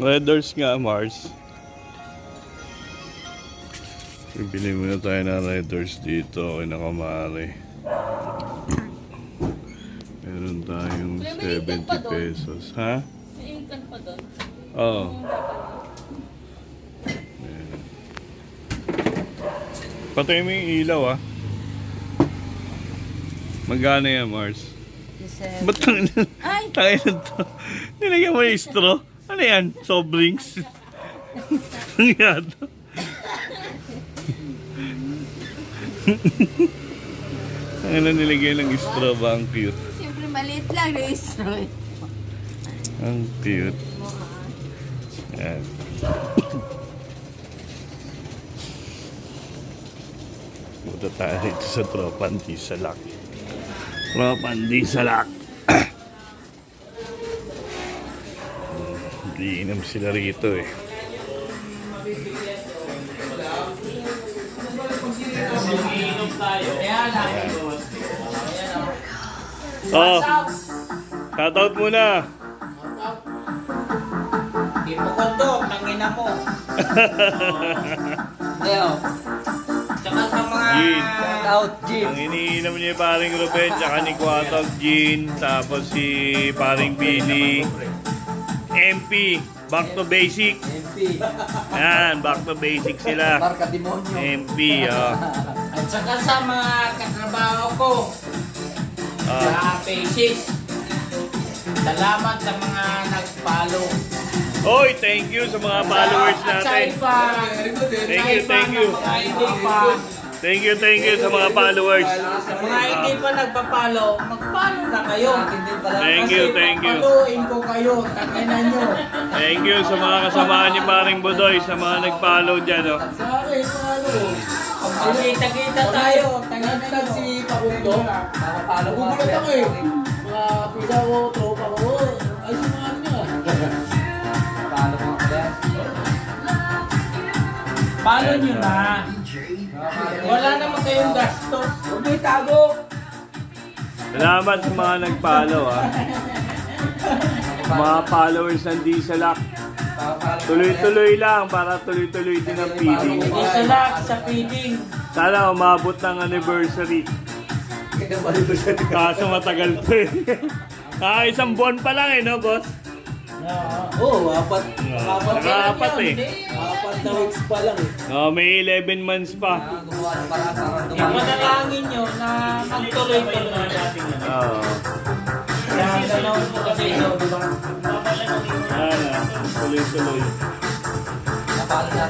Red Doors nga, Mars. Bibili muna tayo ng Red Doors dito kay Nakamari. Meron tayong Kuya, may ikat pa 70 doon. pesos. Ha? May ingkan pa doon. Oo. Dapat. Patay mo yung ilaw ah. Magkano yan, Mars? Ba't tangin Ay! tangin na to? Nilagyan mo yung straw? Ano yan? Soft drinks? Ano yan? Ang na nilagyan ng straw ba? Ang cute. Siyempre maliit lang na destroy. Ang cute. Yan. Punta tayo dito sa Tropan Di Salak. Tropan Di Salak. Iinom sila rito eh. Oh, shoutout muna. Di mo kondo, tangina mo. Leo. Tsaka sa mga Gin. out gym. Ang iniinom niya paring Ruben, tsaka ni Quatog Jean, tapos si paring Billy. MP, back to basic. MP. Yan, back to basic sila. Marka demonyo. MP, oh. At saka sa mga katrabaho ko Ah, sa Faces. Salamat sa mga nag-follow. Oy, thank you sa mga followers At sa natin. iba, Thank you, sa iba thank you. Mga hindi pa, Thank you, thank you sa mga followers. sa mga hindi pa nagpa-follow, mag-follow na kayo. Thank you, thank you. Papaluin ko kayo, tangina nyo. Thank you sa mga kasamahan ni paring Budoy, sa mga nag-follow dyan, oh. Sorry, follow. Pag kita tayo, tangina nyo. si Pakundo. Gugulat ako eh. Mga pisa ko, tropa ko. Ay, si mga ano niya. Follow nyo na. Wala naman kayong gastos. Huwag may tago. Salamat sa mga nag-follow, ah. Mga followers ng Dieselak. Tuloy-tuloy lang para tuloy-tuloy din ang sa lock, sa feeding. Sana umabot ng anniversary. Kaso matagal pa eh. Ah, isang buwan pa lang eh, no, boss? Oo, oh, apat. Apat, Nakaapat eh. apat na weeks pa lang eh. Oh, may 11 months pa. Ipanalangin nyo na magtuloy-tuloy. Oo. Kaya gano'n po kasi ito, di ba? Sana, tuloy-tuloy.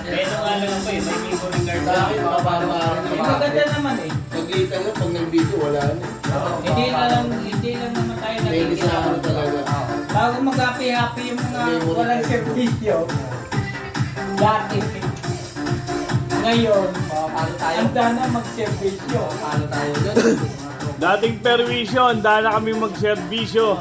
Pero ano lang po eh, may libo ng guard. Sa akin, makapalo araw Eh, na maganda naman eh. Nakita nga, pag nag-video, wala na. Hindi na lang, hindi lang mag-happy-happy yung mga walang servisyo. Dati. Ngayon, handa na mag-servisyo. Dating perwisyo, handa na kami magserbisyo.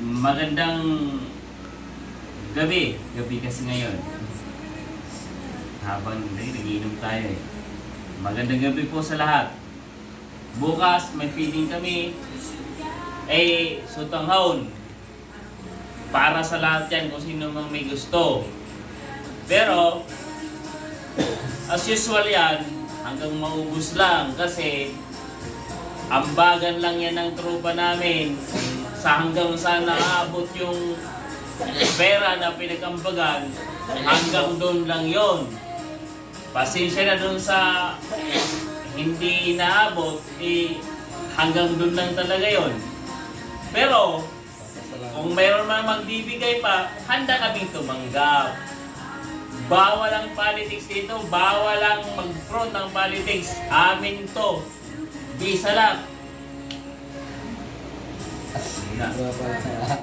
Magandang gabi. Gabi kasi ngayon. Habang nagiinom tayo eh. Magandang gabi po sa lahat. Bukas, may feeding kami. Eh, sutang haon. Para sa lahat yan kung sino mang may gusto. Pero, as usual yan, hanggang maubos lang kasi ambagan lang yan ng tropa namin. Sa hanggang saan nakaabot yung pera na pinagambagan hanggang doon lang yon pasensya na doon sa hindi inaabot eh hanggang doon lang talaga yon pero kung mayroon man magbibigay pa handa kaming tumanggap. Bawal ang politics dito bawal ang mag-front ng politics. Amin to di salat. Na.